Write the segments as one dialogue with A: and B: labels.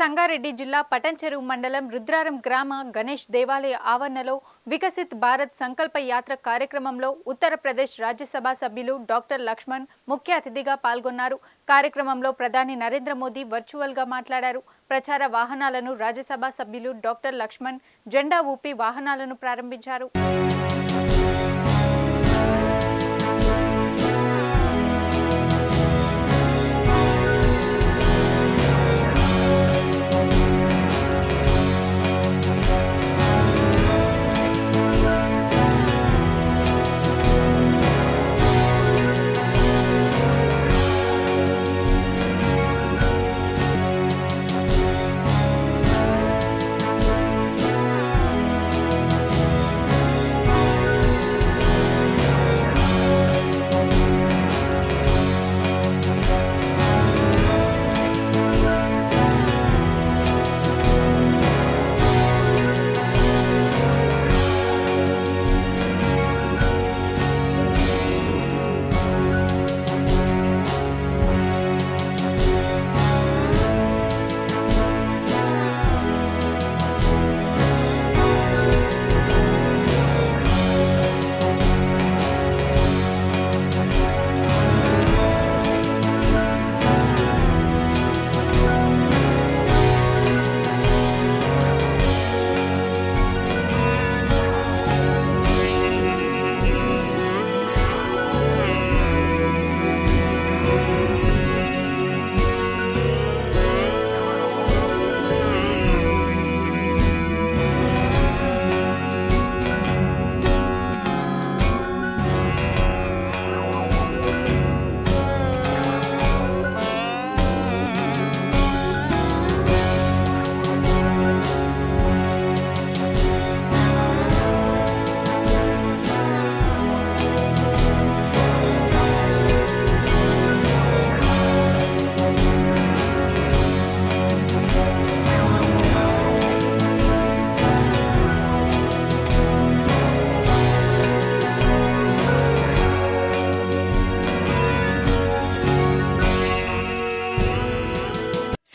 A: సంగారెడ్డి జిల్లా పటంచెరు మండలం రుద్రారం గ్రామ గణేష్ దేవాలయ ఆవరణలో వికసిత్ భారత్ సంకల్ప యాత్ర కార్యక్రమంలో ఉత్తరప్రదేశ్ రాజ్యసభ సభ్యులు డాక్టర్ లక్ష్మణ్ ముఖ్య అతిథిగా పాల్గొన్నారు. కార్యక్రమంలో ప్రధాని నరేంద్ర మోదీ వర్చువల్గా మాట్లాడారు. ప్రచార వాహనాలను రాజ్యసభ సభ్యులు డాక్టర్ లక్ష్మణ్ జెండా ఊపి వాహనాలను ప్రారంభించారు.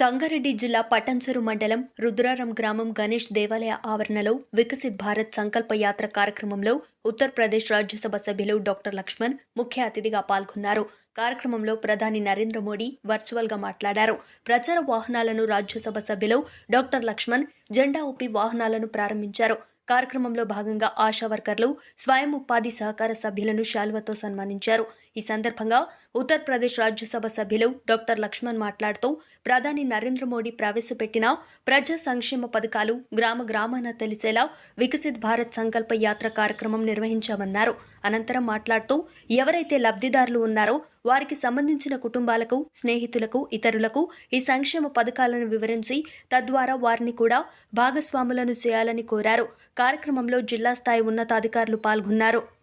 B: సంగారెడ్డి జిల్లా పటంచెరు మండలం రుద్రారం గ్రామం గణేష్ దేవాలయ ఆవరణలో వికసిత్ భారత్ సంకల్ప యాత్ర కార్యక్రమంలో ఉత్తరప్రదేశ్ రాజ్యసభ సభ్యులు డాక్టర్ లక్ష్మణ్ ముఖ్య అతిథిగా పాల్గొన్నారు. కార్యక్రమంలో ప్రధాని నరేంద్ర మోడీ వర్చువల్గా మాట్లాడారు. ప్రచార వాహనాలను రాజ్యసభ సభ్యులు డాక్టర్ లక్ష్మణ్ జెండా ఊపి వాహనాలను ప్రారంభించారు. కార్యక్రమంలో భాగంగా ఆశా వర్కర్లు స్వయం ఉపాధి సహకార సభ్యులను శాల్వతో సన్మానించారు. ఈ సందర్భంగా ఉత్తరప్రదేశ్ రాజ్యసభ సభ్యులు డాక్టర్ లక్ష్మణ్ మాట్లాడుతూ ప్రధాని నరేంద్ర మోడీ ప్రవేశపెట్టిన ప్రజా సంక్షేమ పథకాలు గ్రామ గ్రామాన తెలిసేలా వికసిత్ భారత్ సంకల్ప యాత్ర కార్యక్రమం నిర్వహించామన్నారు. అనంతరం మాట్లాడుతూ ఎవరైతే లబ్ధిదారులు ఉన్నారో వారికి సంబంధించిన కుటుంబాలకు స్నేహితులకు ఇతరులకు ఈ సంక్షేమ పథకాలను వివరించి తద్వారా వారిని కూడా భాగస్వాములను చేయాలని కోరారు. కార్యక్రమంలో జిల్లా స్థాయి ఉన్నతాధికారులు పాల్గొన్నారు.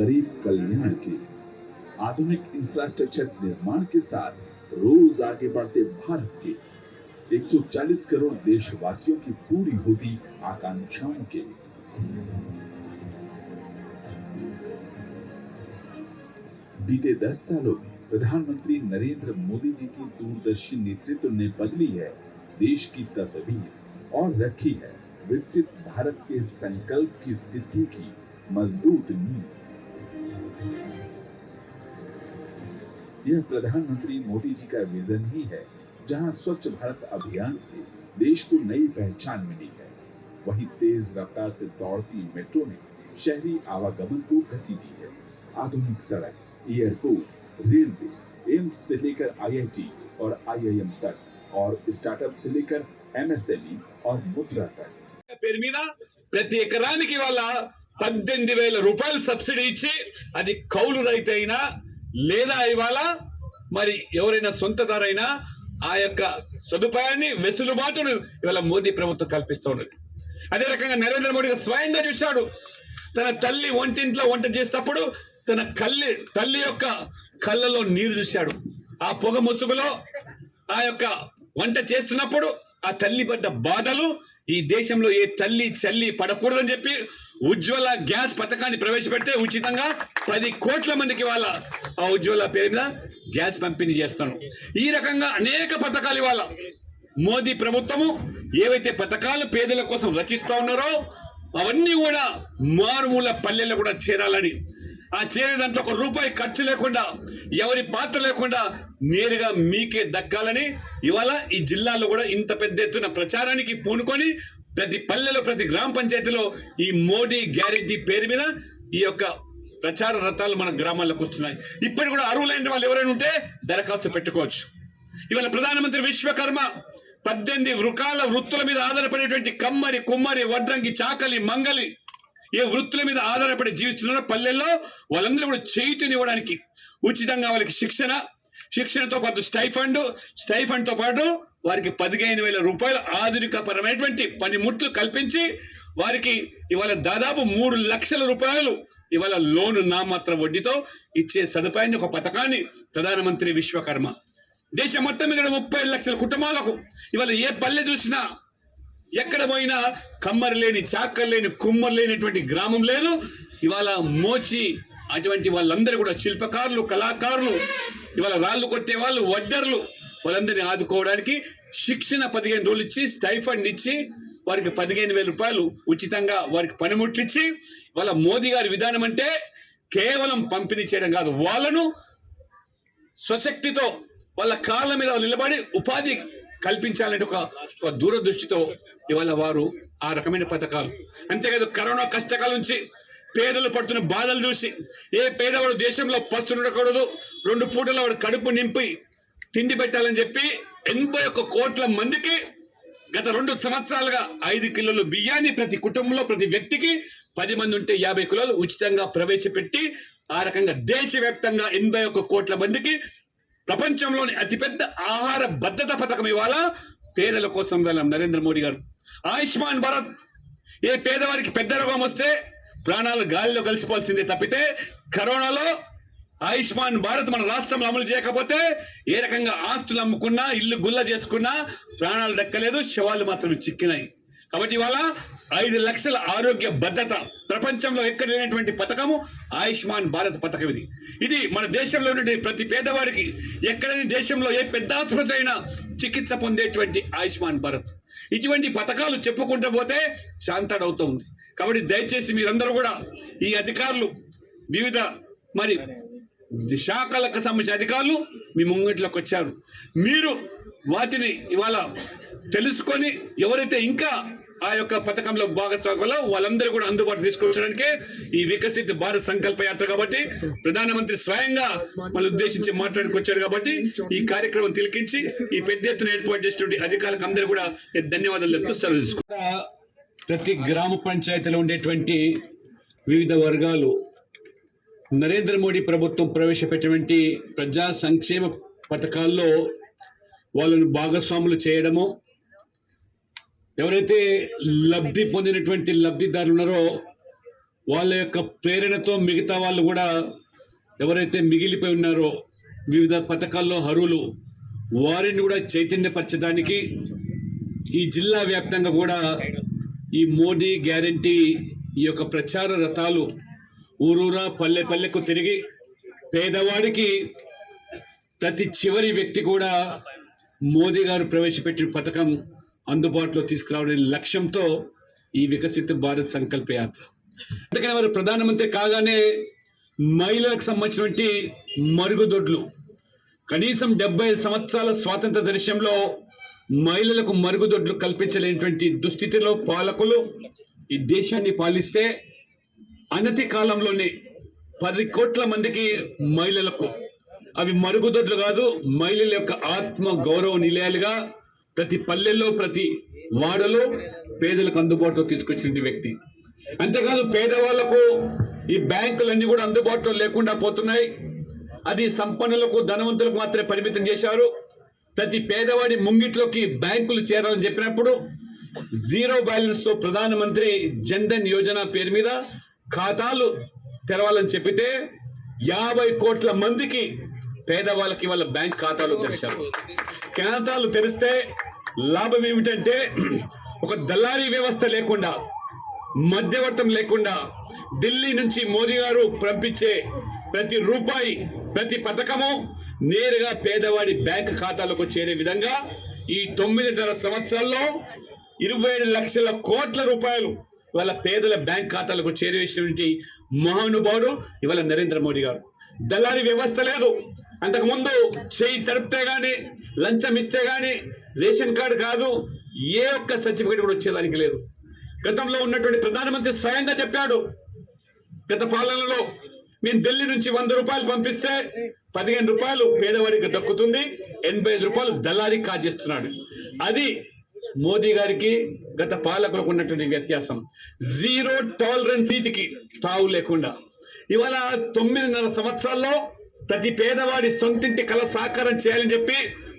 C: गरीब कल्याण के आधुनिक इंफ्रास्ट्रक्चर निर्माण के साथ रोज आगे बढ़ते भारत के 140 करोड़ देशवासियों की पूरी होती आकांक्षाओं के बीते दस सालों में प्रधानमंत्री नरेंद्र मोदी जी की दूरदर्शी नेतृत्व ने बदली है। देश की तस्वीर और रखी है। विकसित भारत के संकल्प की सिद्धि की मज़बूत नींव। यह प्रधानमंत्री मोदी जी का विजन ही है जहां स्वच्छ भारत अभियान से देश को नई पहचान मिली है वहीं तेज रफ्तार से दौड़ती मेट्रो ने शहरी आवागमन को गति दी है आधुनिक सड़क एयरपोर्ट रेलवे एम्स से लेकर आईआईटी और आईआईएम तक और स्टार्टअप से लेकर एमएसएमई और मुद्रा तक
D: పేరు మీద ప్రతి ఎకరానికి వాళ్ళ పద్దెనిమిది వేల రూపాయలు సబ్సిడీ ఇచ్చి అది కౌలు రైతు అయినా లేదా ఇవాళ మరి ఎవరైనా సొంతదారైనా ఆ యొక్క సదుపాయాన్ని వెసులుబాటును ఇవాళ మోదీ ప్రభుత్వం కల్పిస్తూ ఉన్నది. అదే రకంగా నరేంద్ర మోడీ స్వయంగా చూశాడు. తన తల్లి వంటింట్లో వంట చేసేటప్పుడు తన కళ్ళి తల్లి యొక్క కళ్ళలో నీరు చూశాడు. ఆ పొగ ముసుగులో ఆ యొక్క వంట చేస్తున్నప్పుడు ఆ తల్లి పడ్డ బాధలు ఈ దేశంలో ఏ తల్లి చల్లి పడకూడదని చెప్పి ఉజ్వల గ్యాస్ పథకాన్ని ప్రవేశపెడితే ఉచితంగా పది కోట్ల మందికి వాళ్ళ ఆ ఉజ్వల పేరు మీద గ్యాస్ పంపిణీ చేస్తాను. ఈ రకంగా అనేక పథకాలు ఇవాళ మోదీ ప్రభుత్వము ఏవైతే పథకాలు పేదల కోసం రచిస్తూ ఉన్నారో అవన్నీ కూడా మారుమూల పల్లెల్లో కూడా చేరాలని. ఆ చేరే దాంట్లో ఒక రూపాయి ఖర్చు లేకుండా ఎవరి పాత్ర లేకుండా నేరుగా మీకే దక్కాలని ఇవాళ ఈ జిల్లాలో కూడా ఇంత పెద్ద ఎత్తున ప్రచారానికి పూనుకొని ప్రతి పల్లెలో ప్రతి గ్రామ పంచాయతీలో ఈ మోడీ గ్యారెంటీ పేరు మీద ఈ యొక్క ప్రచార రథాలు మన గ్రామాల్లోకి వస్తున్నాయి ఇప్పటికి కూడా అర్హులైన వాళ్ళు ఎవరైనా ఉంటే దరఖాస్తు పెట్టుకోవచ్చు. ఇవాళ ప్రధానమంత్రి విశ్వకర్మ పద్దెనిమిది వృకాల వృత్తుల మీద ఆధారపడేటువంటి కమ్మరి కుమ్మరి వడ్రంగి చాకలి మంగలి ఏ వృత్తుల మీద ఆధారపడి జీవిస్తున్నారో పల్లెల్లో వాళ్ళందరూ కూడా చేయుతనివ్వడానికి ఉచితంగా వాళ్ళకి శిక్షణ శిక్షణతో పాటు స్టైఫండ్ స్టైఫండ్తో పాటు వారికి పదిహేను వేల రూపాయల ఆధునిక పరమైనటువంటి పనిముట్లు కల్పించి వారికి ఇవాళ దాదాపు మూడు లక్షల రూపాయలు ఇవాళ లోను నామాత్ర వడ్డీతో ఇచ్చే సదుపాయాన్ని ఒక పథకాన్ని ప్రధానమంత్రి విశ్వకర్మ. దేశం మొత్తం మీద ముప్పై లక్షల కుటుంబాలకు ఇవాళ ఏ పల్లె చూసినా ఎక్కడ పోయినా కమ్మరి లేని చాకర్ లేని కుమ్మరి లేనిటువంటి గ్రామం లేదు. ఇవాళ మోచి అటువంటి వాళ్ళందరూ కూడా శిల్పకారులు కళాకారులు ఇవాళ రాళ్ళు కొట్టే వాళ్ళు వడ్డర్లు వాళ్ళందరినీ ఆదుకోవడానికి శిక్షణ పదిహేను రోజులు ఇచ్చి స్టైఫండ్ ఇచ్చి వారికి పదిహేను వేల రూపాయలు ఉచితంగా వారికి పనిముట్లు ఇచ్చి వాళ్ళ మోదీ గారి విధానం అంటే కేవలం పంపిణీ చేయడం కాదు. వాళ్ళను స్వశక్తితో వాళ్ళ కాళ్ళ మీద వాళ్ళు నిలబడి ఉపాధి కల్పించాలని ఒక ఒక దూరదృష్టితో ఇవాళ వారు ఆ రకమైన పథకాలు. అంతేకాదు కరోనా కష్టకాల నుంచి పేదలు పడుతున్న బాధలు చూసి ఏ పేదవాడు దేశంలో పస్తుండకూడదు రెండు పూటల వాడు కడుపు నింపి తిండి పెట్టాలని చెప్పి ఎనభై ఒక్క కోట్ల మందికి గత రెండు సంవత్సరాలుగా ఐదు కిలోలు బియ్యాన్ని ప్రతి కుటుంబంలో ప్రతి వ్యక్తికి పది మంది ఉంటే యాభై కిలోలు ఉచితంగా ప్రవేశపెట్టి ఆ రకంగా దేశవ్యాప్తంగా ఎనభై ఒక్క కోట్ల మందికి ప్రపంచంలోని అతిపెద్ద ఆహార భద్రత పథకం ఇవాళ పేదల కోసం వెళ్ళాం నరేంద్ర మోడీ గారు. ఆయుష్మాన్ భారత్ ఏ పేదవారికి పెద్ద రోగం వస్తే ప్రాణాలు గాలిలో కలిసిపోవాల్సిందే తప్పితే కరోనాలో ఆయుష్మాన్ భారత్ మన రాష్ట్రంలో అమలు చేయకపోతే ఏ రకంగా ఆస్తులు అమ్ముకున్నా ఇల్లు గుల్ల చేసుకున్నా ప్రాణాలు దక్కలేదు శవాలు మాత్రం చిక్కినాయి. కాబట్టి ఇవాళ ఐదు లక్షల ఆరోగ్య భద్రత ప్రపంచంలో ఎక్కడ లేనటువంటి పథకము ఆయుష్మాన్ భారత్ పథకం ఇది. ఇది మన దేశంలో ఉండే ప్రతి పేదవాడికి ఎక్కడైనా దేశంలో ఏ పెద్ద ఆసుపత్రి అయినా చికిత్స పొందేటువంటి ఆయుష్మాన్ భారత్. ఇటువంటి పథకాలు చెప్పుకుంటూ పోతే శాంతాడవుతూ ఉంది. కాబట్టి దయచేసి మీరందరూ కూడా ఈ అధికారులు వివిధ మరి శాఖలకు సంబంధించిన అధికారులు మీ ముంగట్లోకి వచ్చారు. మీరు వాటిని ఇవాళ తెలుసుకొని ఎవరైతే ఇంకా ఆ యొక్క పథకంలో భాగస్వాములో వాళ్ళందరూ కూడా అందుబాటు తీసుకొచ్చడానికే ఈ వికసిత్ భారత్ సంకల్ప యాత్ర కాబట్టి ప్రధానమంత్రి స్వయంగా మన ఉద్దేశించి మాట్లాడుకొచ్చారు కాబట్టి ఈ కార్యక్రమం తిలకించి ఈ పెద్ద ఎత్తున ఏర్పాటు చేసినటువంటి అధికారులకు అందరూ కూడా ధన్యవాదాలు చెప్తూ సెలవు ప్రతి గ్రామ పంచాయతీలో ఉండేటువంటి వివిధ వర్గాలు నరేంద్ర మోడీ ప్రభుత్వం ప్రవేశపెట్టినటువంటి ప్రజా సంక్షేమ పథకాల్లో వాళ్ళను భాగస్వాములు చేయడము ఎవరైతే లబ్ధి పొందినటువంటి లబ్ధిదారులు ఉన్నారో వాళ్ళ యొక్క ప్రేరణతో మిగతా వాళ్ళు కూడా ఎవరైతే మిగిలిపోయి ఉన్నారో వివిధ పథకాల్లో అర్హులు వారిని కూడా చైతన్యపరచడానికి ఈ జిల్లా వ్యాప్తంగా కూడా ఈ మోడీ గ్యారంటీ ఈ యొక్క ప్రచార రథాలు ఊరూరా పల్లె పల్లెకు తిరిగి పేదవాడికి ప్రతి చివరి వ్యక్తి కూడా మోదీ గారు ప్రవేశపెట్టిన పథకం అందుబాటులో తీసుకురావడం లక్ష్యంతో ఈ వికసిత భారత్ సంకల్ప యాత్ర. అందుకని వారు ప్రధానమంత్రి కాగానే మహిళలకు సంబంధించినటువంటి మరుగుదొడ్లు కనీసం డెబ్బై సంవత్సరాల స్వాతంత్ర దృశ్యంలో మహిళలకు మరుగుదొడ్లు కల్పించలేనటువంటి దుస్థితిలో పాలకులు ఈ దేశాన్ని పాలిస్తే అనతి కాలంలోనే పది కోట్ల మందికి మహిళలకు. అవి మరుగుదొడ్లు కాదు మహిళల యొక్క ఆత్మ గౌరవ నిలయాలుగా ప్రతి పల్లెల్లో ప్రతి వాడలో పేదలకు అందుబాటులో తీసుకొచ్చిన వ్యక్తి. అంతేకాదు పేదవాళ్ళకు ఈ బ్యాంకులన్నీ కూడా అందుబాటులో లేకుండా పోతున్నాయి. అది సంపన్నులకు ధనవంతులకు మాత్రమే పరిమితం చేశారు. ప్రతి పేదవాడి ముంగిట్లోకి బ్యాంకులు చేరాలని చెప్పినప్పుడు జీరో బ్యాలెన్స్తో ప్రధానమంత్రి జన్ధన్ యోజన పేరు మీద ఖాతాలు తెరవాలని చెప్పితే యాభై కోట్ల మందికి పేదవాళ్ళకి వాళ్ళ బ్యాంక్ ఖాతాలు తెరిచారు. ఖాతాలు తెరిస్తే లాభం ఏమిటంటే ఒక దళారీ వ్యవస్థ లేకుండా మధ్యవర్తం లేకుండా ఢిల్లీ నుంచి మోదీ గారు పంపించే ప్రతి రూపాయి ప్రతి పథకము నేరుగా పేదవాడి బ్యాంక్ ఖాతాలకు చేరే విధంగా ఈ తొమ్మిదిన్నర సంవత్సరాల్లో ఇరవై లక్షల కోట్ల రూపాయలు ఇవాళ పేదల బ్యాంక్ ఖాతాలకు చేరవేసినటువంటి మహానుభావుడు ఇవాళ నరేంద్ర మోడీ గారు. దళారీ వ్యవస్థ లేదు. అంతకుముందు చేయి తడిపితే కానీ లంచం ఇస్తే కానీ రేషన్ కార్డు కాదు ఏ ఒక్క సర్టిఫికేట్ కూడా వచ్చేదానికి లేదు. గతంలో ఉన్నటువంటి ప్రధానమంత్రి స్వయంగా చెప్పాడు గత పాలనలో మేము ఢిల్లీ నుంచి వంద రూపాయలు పంపిస్తే పదిహేను రూపాయలు పేదవాడికి దక్కుతుంది ఎనభై ఐదు రూపాయలు దళారీ కాజేస్తున్నాడు. అది మోదీ గారికి గత పాలకులకు ఉన్నటువంటి వ్యత్యాసం. జీరో టాలరెన్స్ నీతికి తావు లేకుండా. ఇవాళ తొమ్మిదిన్నర సంవత్సరాల్లో ప్రతి పేదవాడి సొంతింటి కళ సాకారం చేయాలని చెప్పి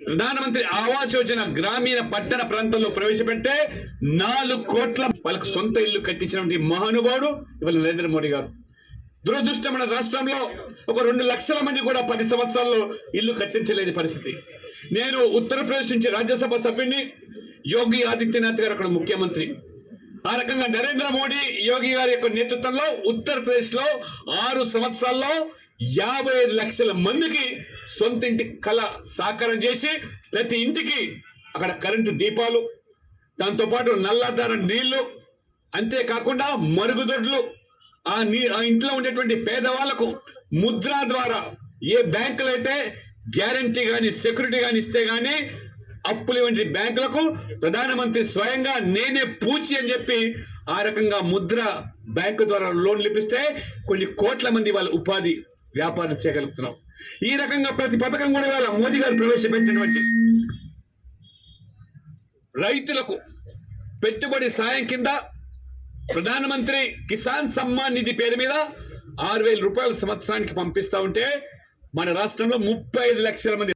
D: ప్రధానమంత్రి ఆవాస్ యోజన గ్రామీణ పట్టణ ప్రాంతంలో ప్రవేశపెడితే నాలుగు కోట్ల వాళ్ళకు సొంత ఇల్లు కట్టించినటువంటి మహానుభావుడు ఇవాళ నరేంద్ర మోడీ గారు. దురదృష్టం మన రాష్ట్రంలో ఒక రెండు లక్షల మంది కూడా పది సంవత్సరాల్లో ఇల్లు కట్టించలేని పరిస్థితి. నేను ఉత్తరప్రదేశ్ నుంచి రాజ్యసభ సభ్యుడిని యోగి ఆదిత్యనాథ్ గారు అక్కడ ముఖ్యమంత్రి. ఆ రకంగా నరేంద్ర మోడీ యోగి గారి యొక్క నేతృత్వంలో ఉత్తరప్రదేశ్లో ఆరు సంవత్సరాల్లో యాభై ఐదు లక్షల మందికి సొంత ఇంటి కళ సాకారం చేసి ప్రతి ఇంటికి అక్కడ కరెంటు దీపాలు దాంతోపాటు నల్లధార నీళ్ళు అంతేకాకుండా మరుగుదొడ్లు. ఆ నీ ఆ ఇంట్లో ఉండేటువంటి పేదవాళ్ళకు ముద్ర ద్వారా ఏ బ్యాంకులు అయితే గ్యారంటీ కానీ సెక్యూరిటీ కానీ ఇస్తే కానీ అప్పులు వంటి బ్యాంకులకు. ప్రధానమంత్రి స్వయంగా నేనే పూచి అని చెప్పి ఆ రకంగా ముద్ర బ్యాంకు ద్వారా లోన్లు ఇప్పిస్తే కొన్ని కోట్ల మంది వాళ్ళ ఉపాధి వ్యాపారం చేయగలుగుతున్నాం. ఈ రకంగా ప్రతి పథకం కూడా ఇవాళ మోదీ గారు ప్రవేశపెట్టినటువంటి రైతులకు పెట్టుబడి సాయం కింద ప్రధానమంత్రి కిసాన్ సమ్మాన్ నిధి పేరు మీద ఆరు వేల రూపాయలు సంవత్సరానికి పంపిస్తా ఉంటే మన రాష్ట్రంలో ముప్పై ఐదు లక్షల మంది